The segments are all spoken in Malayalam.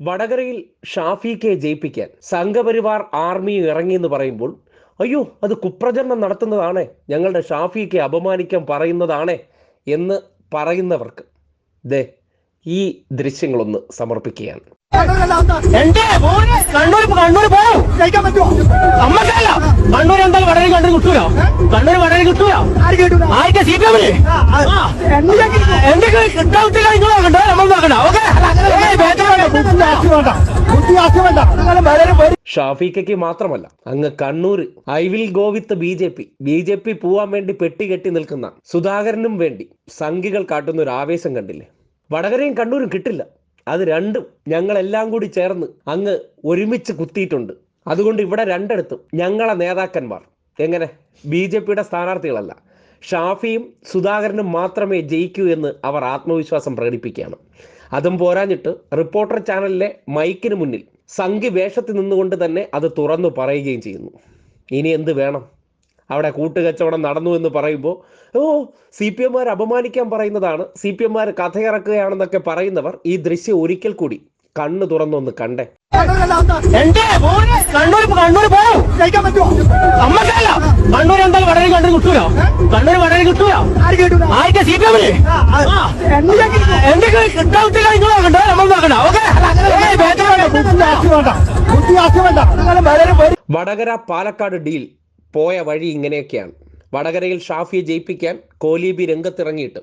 വടകരയിൽ ഷാഫിക്കെ ജയിപ്പിക്കാൻ സംഘപരിവാർ ആർമി ഇറങ്ങി എന്ന് പറയുമ്പോൾ അയ്യോ അത് കുപ്രചരണം നടത്തുന്നതാണേ ഞങ്ങളുടെ ഷാഫിക്കെ അപമാനിക്കാൻ പറയുന്നതാണേ എന്ന് പറയുന്നവർക്ക് ദേ ഈ ദൃശ്യങ്ങളൊന്ന് സമർപ്പിക്കുകയാണ്. കണ്ണൂർ എന്തായാലും വടകര കണ്ടു കിട്ടൂല. കണ്ണൂർ വടകര കിട്ടൂല എമ്മിന് എന്തെങ്കിലും എന്തെങ്കിലും കിട്ടാൻ നിങ്ങൾ നോക്കണ്ട നമ്മൾ നോക്കണ്ട ഓക്കെ ബുദ്ധിവാസം വേണ്ട ബുദ്ധിവാസം വേണ്ട അങ്ങനെ വളരെ പേര് ഷാഫിക്കയ്ക്ക് മാത്രമല്ല അങ്ങ് Kannur I will go with B J P B J P പോവാൻ വേണ്ടി പെട്ടി കെട്ടി നിൽക്കുന്ന സുധാകരനും വേണ്ടി സംഘികൾ കാട്ടുന്ന ഒരു ആവേശം കണ്ടില്ലേ? വടകരയും കണ്ണൂരും കിട്ടില്ല. അത് രണ്ടും ഞങ്ങളെല്ലാം കൂടി ചേർന്ന് അങ്ങ് ഒരുമിച്ച് കുത്തിയിട്ടുണ്ട്. അതുകൊണ്ട് ഇവിടെ രണ്ടിടത്തും ഞങ്ങളെ നേതാക്കന്മാർ. എങ്ങനെ? ബി ജെ പിയുടെ സ്ഥാനാർത്ഥികളല്ല. ഷാഫിയും സുധാകരനും മാത്രമേ ജയിക്കൂ എന്ന് അവർ ആത്മവിശ്വാസം പ്രകടിപ്പിക്കുകയാണ്. അതും പോരാഞ്ഞിട്ട് റിപ്പോർട്ടർ ചാനലിലെ മൈക്കിന് മുന്നിൽ സംഘി വേഷത്തിൽ നിന്നുകൊണ്ട് തന്നെ അത് തുറന്നു പറയുകയും ചെയ്യുന്നു. ഇനി എന്ത് വേണം? അവിടെ കൂട്ടുകച്ചവടം നടന്നു എന്ന് പറയുമ്പോൾ ഓ സി പി എമ്മാർ അപമാനിക്കാൻ പറയുന്നതാണ്. സി പി എമ്മാർ കഥയിറക്കുകയാണെന്നൊക്കെ പറയുന്നവർ ഈ ദൃശ്യം ഒരിക്കൽ കൂടി കണ്ണു തുറന്നൊന്ന് കണ്ടേ. കണ്ണൂർ കണ്ണൂർ കണ്ണൂർ എന്തായാലും വളരെ കണ്ടു കിട്ടൂലോ? കണ്ണൂർ വളരെ കിട്ടൂലോ? ആർക്ക് സി പി എമ്മിന് എന്തൊക്കെ കിട്ടാൻ നിങ്ങൾ നോക്കണ്ട നമ്മൾ നോക്കണ്ട. ഓക്കെ? വടകര പാലക്കാട് ഡീൽ പോയ വഴി ഇങ്ങനെയൊക്കെയാണ്. വടകരയിൽ ഷാഫിയെ ജയിപ്പിക്കാൻ കോലീബി രംഗത്തിറങ്ങിയിട്ട്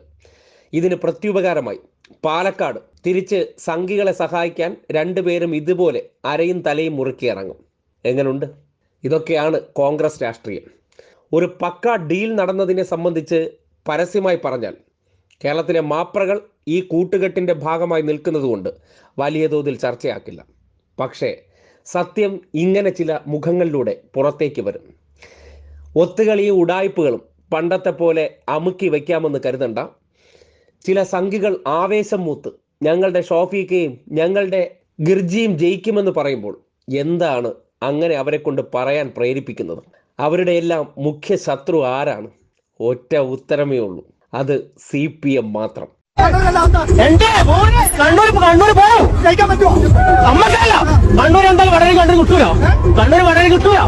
ഇതിന് പ്രത്യുപകാരമായി. പാലക്കാട് തിരിച്ച് സംഘികളെ സഹായിക്കാൻ രണ്ടുപേരും ഇതുപോലെ അരയും തലയും മുറുക്കി ഇറങ്ങും. എങ്ങനുണ്ട്? ഇതൊക്കെയാണ് കോൺഗ്രസ് രാഷ്ട്രീയം. ഒരു പക്ക ഡീൽ നടന്നതിനെ സംബന്ധിച്ച് പരസ്യമായി പറഞ്ഞാൽ കേരളത്തിലെ മാപ്രകൾ ഈ കൂട്ടുകെട്ടിന്റെ ഭാഗമായി നിൽക്കുന്നതുകൊണ്ട് വലിയ തോതിൽ ചർച്ചയാക്കില്ല. പക്ഷേ സത്യം ഇങ്ങനെ ചില മുഖങ്ങളിലൂടെ പുറത്തേക്ക് വരും. ഒത്തുകളിയും ഉടായ്പകളും പണ്ടത്തെ പോലെ അമുക്കി വയ്ക്കാമെന്ന് കരുതണ്ട. ചില സംഘികൾ ആവേശം മൂത്ത് ഞങ്ങളുടെ ഷോഫിക്കയും ഞങ്ങളുടെ ഗിർജിയും ജയിക്കുമെന്ന് പറയുമ്പോൾ എന്താണ് അങ്ങനെ അവരെ കൊണ്ട് പറയാൻ പ്രേരിപ്പിക്കുന്നത്? അവരുടെ എല്ലാം മുഖ്യ ശത്രു ആരാണ്? ഒറ്റ ഉത്തരമേ ഉള്ളൂ. അത് സി പി എം മാത്രം. കിട്ടൂല.